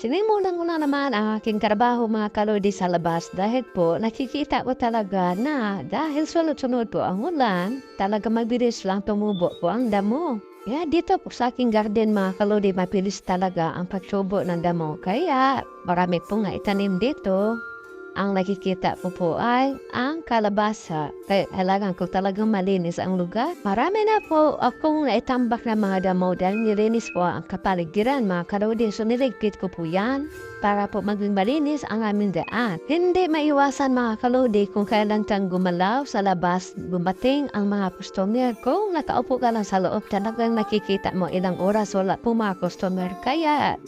Sinimulan ko na naman ang aking trabaho mga kalodi sa labas dahil po nakikita ko talaga na dahil sunod-sunod po ang ulan, talaga mabilis lang tumubo po ang damo. Kaya dito po sa aking garden mga kalodi, mabilis talaga ang pagtubo ng damo. Kaya marami po nga itanim dito. Ang nakikita ko po ay ang kalabasa. Kaya kailangan ko talagang malinis ang lugar. Marami na po akong naitambak na mga damo dahil nilinis po ang kapaligiran mga kalodi. So niligpit ko po yan para po maging malinis ang aming daan. Hindi maiwasan mga kalodi kung kailan kang gumalaw sa labas, bumating ang mga customer. Kung nakaupo ka lang sa loob, talagang nakikita mo ilang oras wala po mga customer. Kaya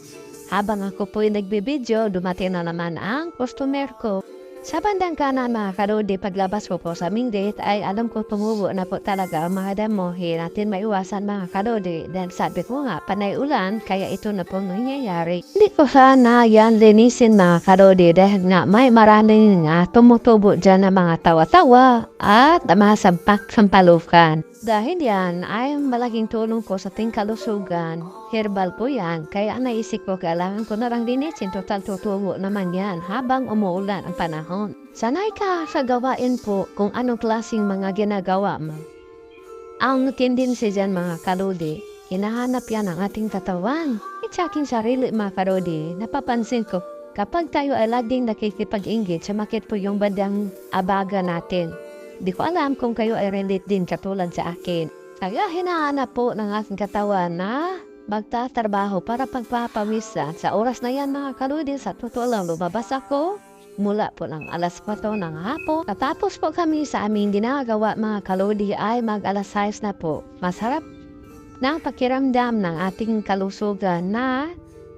habang ako po'y nagbibideo, dumating na naman ang customer ko. Sa bandang kanan mga karodi, paglabas ko po sa aming date ay alam ko tumubo na po talaga ang mga damo. Hindi natin maiwasan mga karodi. Dahil sabi ko nga, panay ulan, kaya ito na po nangyayari. Hindi ko sana yan linisin mga karodi dahil nga may maraming nga tumutubo dyan na mga tawa-tawa at masampak sampalukan. Dahil yan ay malaking tulong ko sa ating kalusugan. Herbal po yan. Kaya naisip ko kailangan ko na lang linisin. Total tutubo naman yan habang umuulan ang panahon. Sanay ka sa gawain po kung anong klaseng mga ginagawa mo. Ang tendency dyan mga kaludi, hinahanap yan ang ating katawan. At sa aking sarili mga kaludi, napapansin ko, kapag tayo ay laging nakikipag-ingit, sumakit po yung bandang abaga natin. Di ko alam kung kayo ay relate din katulad sa akin. Kaya hinahanap po ng aking katawan na magtatrabaho para pagpapawisan. Sa oras na yan mga kaludi, sa totoo lang lumabas ako mula po ng alas 4 ng hapon. Katapos po kami sa aming ginagawa mga kaludi ay mag alas 6 na po. Masarap ng pakiramdam ng ating kalusugan na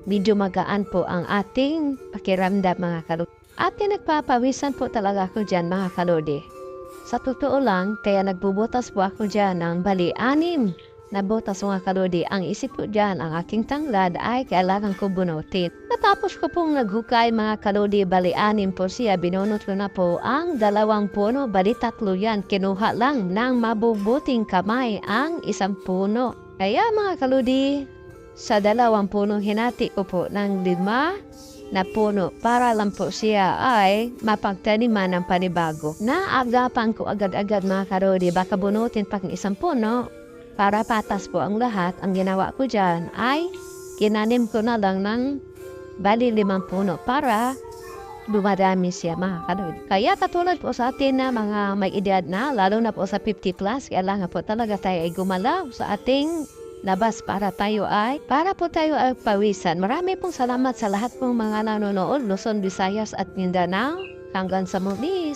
medyo magaan po ang ating pakiramdam mga kaludi. At nagpapawisan po talaga ako dyan mga kaludi. Sa totoo lang, kaya nagbubutas po ako dyan ng bali anim na butas mga kalodi. Ang isip ko dyan, ang aking tanglad ay kailangan ko bunutin. Natapos ko pong naghukay mga kalodi, bali anim po siya. Binunot ko na po ang dalawang puno, bali tatlo yan. Kinuha lang ng mabubuting kamay ang isang puno. Kaya mga kalodi, sa dalawang puno hinati ko po ng lima na puno para lang po siya ay mapagtaniman ng panibago. Naagapan ko agad-agad mga karodi, baka bunutin pa ng isang puno para patas po ang lahat. Ang ginawa ko dyan ay kinanim ko na lang ng bali limang puno para dumadami siya mga karodi. Kaya katulad po sa atin na mga may edad na, lalo na po sa 50 plus, kailangan po talaga tayo ay gumalaw sa ating labas para tayo ay, para po tayo ay pawisan. Marami pong salamat sa lahat pong mga nanonood, Luzon, Visayas at Mindanao. Hanggang sa muli.